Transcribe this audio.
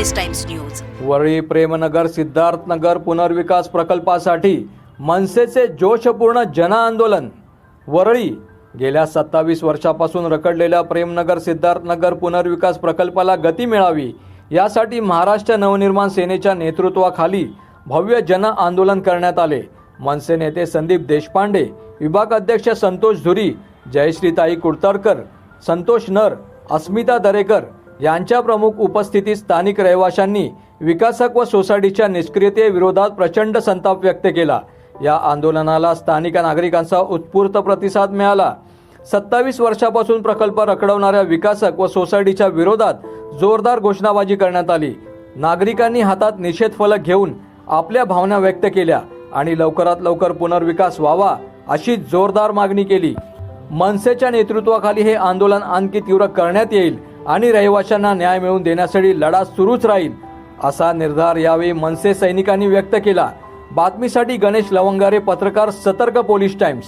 Police times news Worli Premnagar Siddharthnagar पुनर्विकास प्रकल्पासाठी मनसेचे जोशपूर्ण जनआंदोलन वरळी गेल्या सत्तावीस वर्षापासून रखडलेल्या प्रेमनगर सिद्धार्थनगर पुनर्विकास प्रकल्पाला गती मिळावी यासाठी महाराष्ट्र नवनिर्माण सेनेच्या नेतृत्वाखाली भव्य जन आंदोलन करण्यात आले. मनसे नेते संदीप देशपांडे विभाग अध्यक्ष संतोष धुरी जयश्रीताई कुडतरकर संतोष नर अस्मिता दरेकर यांच्या प्रमुख उपस्थितीत स्थानिक रहिवाशांनी विकासक व सोसायटीच्या निष्क्रियतेविरोधात प्रचंड संताप व्यक्त केला. या आंदोलनाला स्थानिक नागरिकांचा उत्स्फूर्त प्रतिसाद मिळाला. सत्तावीस वर्षापासून प्रकल्प रखडवणाऱ्या विकासक व सोसायटीच्या विरोधात जोरदार घोषणाबाजी करण्यात आली. नागरिकांनी हातात निषेध फलक घेऊन आपल्या भावना व्यक्त केल्या आणि लवकरात लवकर पुनर्विकास व्हावा अशी जोरदार मागणी केली. मनसेच्या नेतृत्वाखाली हे आंदोलन आणखी तीव्र करण्यात येईल आणि रहिवाशांना न्याय मिळवून देण्यासाठी लढा सुरूच राहील असा निर्धार यावेळी मनसे सैनिकांनी व्यक्त केला. बातमीसाठी गणेश लवंगारे पत्रकार सतर्क पोलीस टाइम्स.